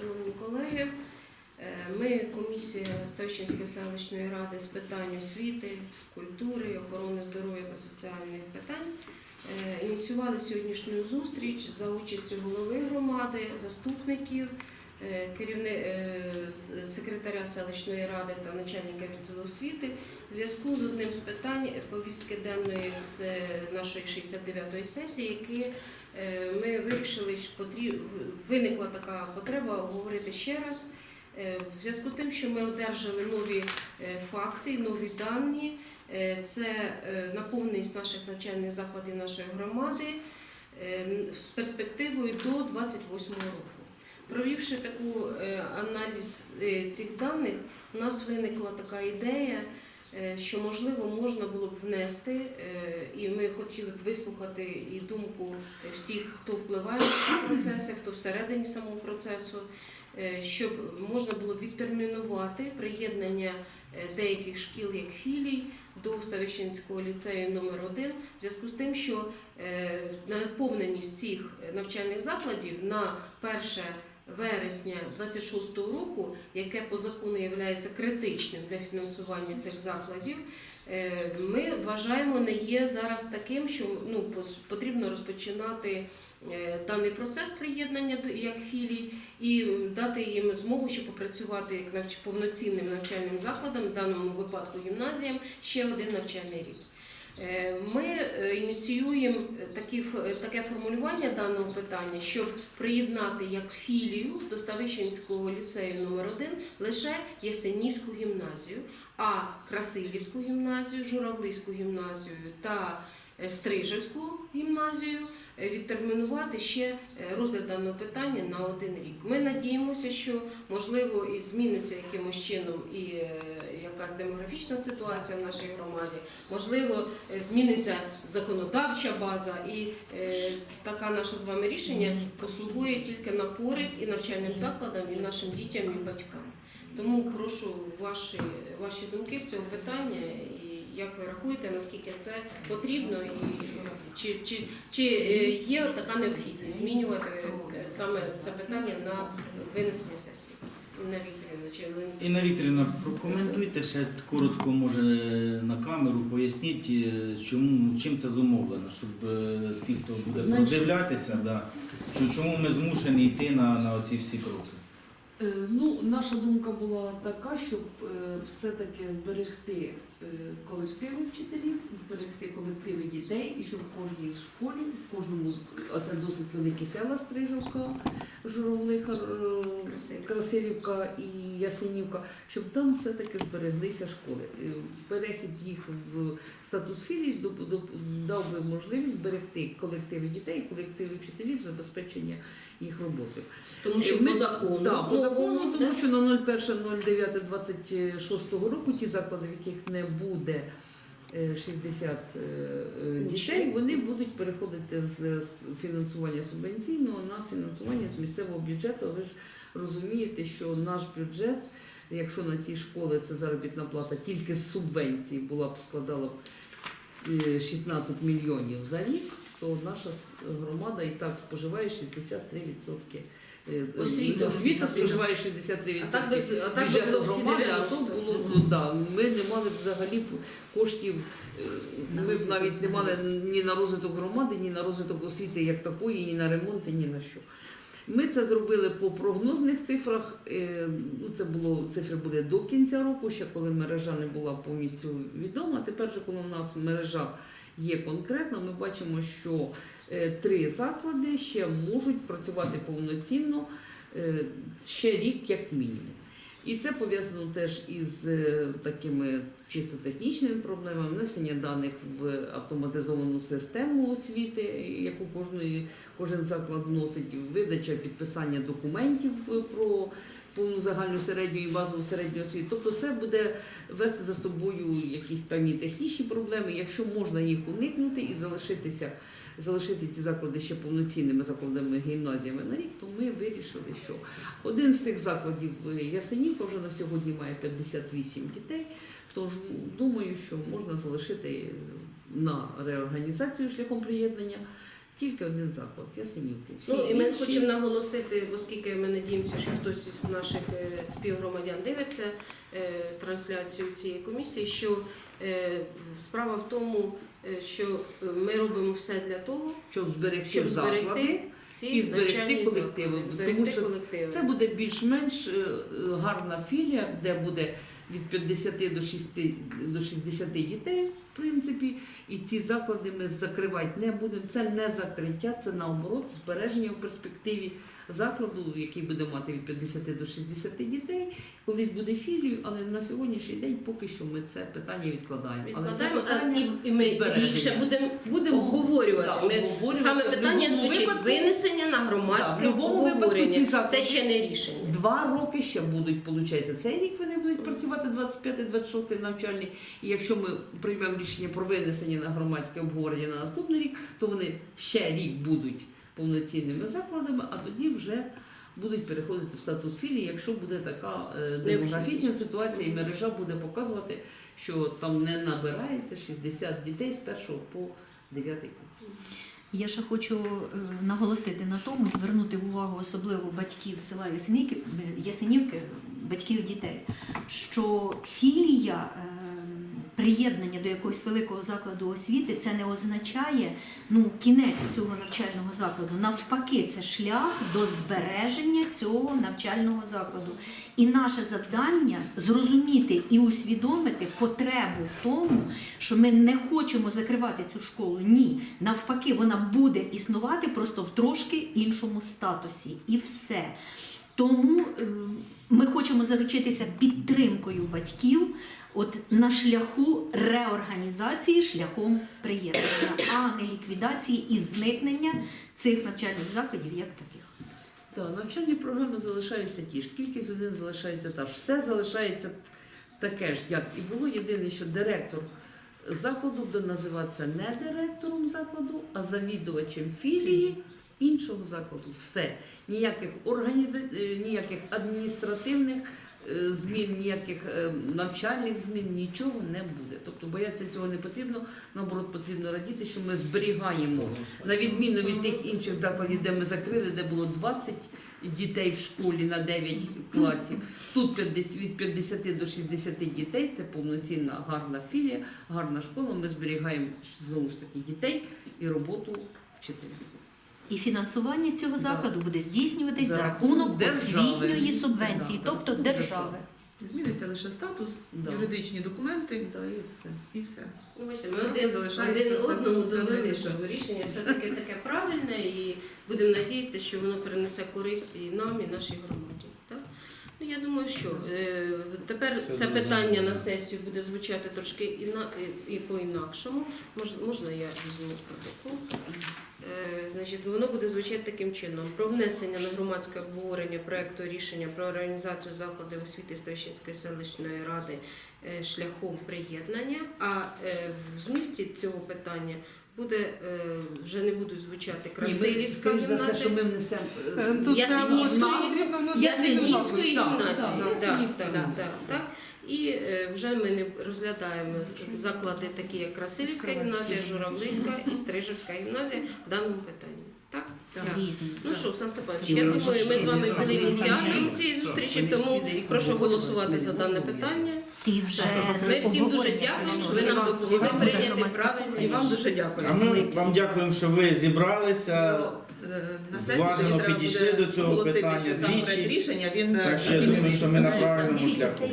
Шановні колеги, е, ми комісія Ставщинської селищної ради з питань освіти, культури, охорони здоров'я та соціальних питань е, ініціювали сьогоднішню зустріч за участю голови громади, заступників, е, керівни, секретаря селищної ради та начальника відділу освіти в зв'язку з одним з питань повістки денної з е, нашої 69-ї сесії, які Е, ми вирішили, що виникла така потреба говорити ще раз. Е, В зв'язку з тим, що ми одержали нові факти, нові дані, це наповненість наших навчальних закладів нашої громади з перспективою до 28 року. Провівши таку е, аналіз е, цих даних, у нас виникла така ідея, е, що можливо можна було б внести, і ми хотіли б вислухати і думку всіх, хто впливає на процеси, хто всередині самого процесу, щоб можна було відтермінувати приєднання деяких шкіл як філій до Ставищенського ліцею номер 1 в зв'язку з тим, що наповненість цих навчальних закладів на 1 вересня 26 року, яке по закону є критичним для фінансування цих закладів, е, ми вважаємо не є зараз таким, що ну потрібно розпочинати е, даний процес приєднання як філій і дати їм змогу, щоб попрацювати як повноцінним навчальним закладом, в даному випадку гімназіям, ще один навчальний рік. Е, Ми е, ініціюємо такі, ф- таке формулювання даного питання, щоб приєднати як філію до Ставищенського ліцею номер 1 лише Ясенівську гімназію, а Красилівську гімназію, Журавлиську гімназію та е, Стрижевську гімназію е, відтермінувати ще е, розгляд даного питання на один рік. Ми надіємося, що можливо і зміниться якимось чином і е, якась демографічна ситуація в нашій громаді, можливо, е, зміниться законодавча база, і е, таке наше з вами рішення послугує тільки на користь і навчальним закладам, і нашим дітям і батькам. Тому прошу ваші, ваші думки з цього питання як ви рахуєте, наскільки це потрібно, і чи, чи, чи е, є така необхідність змінювати е, саме це питання на винесення сесії? Інна Вікторівна, чи? Інна Вікторівна, прокоментуйте ще коротко, може на камеру, поясніть, е, чому чим це зумовлено, щоб ті, хто буде Значить- продивлятися, да, що чому ми змушені йти на, на оці всі кроки. Е, Ну, наша думка була така, щоб е, все-таки зберегти е, колективи вчителів, зберегти колективи дітей, і щоб в кожній школі, в кожному, а це досить великі села Стрижівка, Журавлиха, е, Красилівка. І Ясенівка, щоб там все-таки збереглися школи. Перехід їх в статус філій доп- дав би можливість зберегти колективи дітей, колективи вчителів, забезпечення їх роботи. Тому що Ми- по закону, Да, по закону, тому да? що на 01.09.26 року ті заклади, в яких не буде е, 60 е, е, дітей, вони будуть переходити з фінансування субвенційного на фінансування з місцевого бюджету. Ви ж розумієте, що наш бюджет, якщо на ці школи це заробітна плата тільки з субвенції була б складала б е, 16 мільйонів за рік, то наша громада і так споживає 63%. Е, Освіта. Освіта споживає 63% А так без а так би бюджету громади, а то було б, да, ми не мали б взагалі коштів. е, Ми б навіть не мали ні на розвиток громади, ні на розвиток освіти як такої, ні на ремонти, ні на що. Ми це зробили по прогнозних цифрах. е, Ну, це було цифри були до кінця року, ще коли мережа не була повністю відома. Тепер же, коли у нас мережа є конкретна, ми бачимо, що е, три заклади ще можуть працювати повноцінно е, ще рік, як мінімум. І це пов'язано теж із е, такими чисто технічними проблемами, внесення даних в автоматизовану систему освіти, яку кожної, кожен заклад вносить, видача підписання документів про повну загальну середню і базову середню освіту. Тобто це буде вести за собою якісь певні технічні проблеми. Якщо можна їх уникнути і залишитися, залишити ці заклади ще повноцінними закладами гімназіями на рік, то ми вирішили, що один з тих закладів е, Ясенівка вже на сьогодні має 58 дітей. Тож думаю, що можна залишити на реорганізацію шляхом приєднання Тільки один заклад, Ясенівку. Всі Ну і ми інші- хочемо наголосити, оскільки ми надіємося, що хтось із наших е, співгромадян дивиться е, трансляцію цієї комісії, що е, справа в тому, е, що е, ми робимо все для того, щоб зберегти щоб зберегти ці І зберегти навчальні колективи, заклади, тому зберегти що колективи. Це буде більш-менш е, гарна філія, де буде від 50 до 60, до 60 дітей, в принципі. І ці заклади ми закривати не будемо. Це не закриття, це наоборот збереження в перспективі закладу, який буде мати від 50 до 60 дітей. Колись буде філію, але на сьогоднішній день поки що ми це питання відкладаємо. Але це Відкладаємо, а, питання і, і ми збереження. їх ще будемо будемо обговорювати. да, Ми обговорювати. Саме В питання звучить випадку винесення на Да, громадське в будь-якому випадку ці обговорення. заклади- Це ще не рішення. Два роки ще будуть, виходить, цей рік вони будуть працювати 25-26 навчальний. І якщо ми приймемо рішення про винесення на громадське обговорення на наступний рік, то вони ще рік будуть повноцінними закладами, а тоді вже будуть переходити в статус філії, якщо буде така е, демографічна ситуація, і мережа буде показувати, що там не набирається 60 дітей з 1 по 9 клас. Я ще хочу е, наголосити на тому, звернути увагу особливо батьків села Ясенівки, Ясенівки, батьків дітей, що філія е, приєднання до якогось великого закладу освіти це не означає ну, кінець цього навчального закладу. Навпаки, це шлях до збереження цього навчального закладу. І наше завдання зрозуміти і усвідомити потребу в тому, що ми не хочемо закривати цю школу. Ні, навпаки, вона буде існувати просто в трошки іншому статусі. І все. Тому ем, ми хочемо заручитися підтримкою батьків от на шляху реорганізації шляхом приєднання, а не ліквідації і зникнення цих навчальних закладів як таких. Так, навчальні програми залишаються ті ж, кількість один залишається та ж. Все залишається таке ж, як і було. Єдине, що директор закладу буде називатися не директором закладу, а завідувачем філії іншого закладу. Все. Ніяких організа... е, ніяких адміністративних е, змін, ніяких е, навчальних змін, нічого не буде. Тобто боятися цього не потрібно, наоборот, потрібно радіти, що ми зберігаємо на відміну від тих інших закладів, де ми закрили, де було 20 дітей в школі на 9 класів. Тут 50 від 50 до 60 дітей це повноцінна гарна філія, гарна школа. Ми зберігаємо знову ж таки дітей і роботу вчителів. І фінансування цього Да. закладу буде здійснюватись За за рахунок освітньої субвенції, Да, тобто держави. Зміниться лише статус, Да. юридичні документи Да, і все. і все. Бачите, ми один, один одному одно довели, що рішення все-таки таке правильне, і будемо надіятися, що воно принесе користь і нам, і нашій громаді. Так? Ну, я думаю, що е, тепер Все це питання на сесію буде звучати трошки іна, і, і по-інакшому. Мож, можна я візьму протокол? Е, Значить, воно буде звучати таким чином: про внесення на громадське обговорення проекту рішення про організацію закладів освіти Ставщинської селищної ради е, шляхом приєднання. А е, в змісті цього питання буде е, вже не будуть звучати Красилівська Ні, ми, за все, що гімназія. ми внесемо е, Е, Ясенівської- гімназії. так. І вже ми не розглядаємо заклади, такі як Красилівська гімназія, Журавлівська і Стрижівська гімназія в даному питанні. Так? Це Так. різні. Ну що, Сан Степанович, я ну, думаю, ми з вами були ініціатором цієї зустрічі, тому прошу голосувати за дане питання. Ти вже Ми всім дуже дякуємо, що ви нам допомогли прийняти правильне І вам дуже дякую. А ми вам дякуємо, що ви зібралися. Е, На сесії Зважено тоді треба підійшли буде до цього оголосити, питання що сам двічі. проект рішення він е, Так що я думаю, що ми на правильному шляху.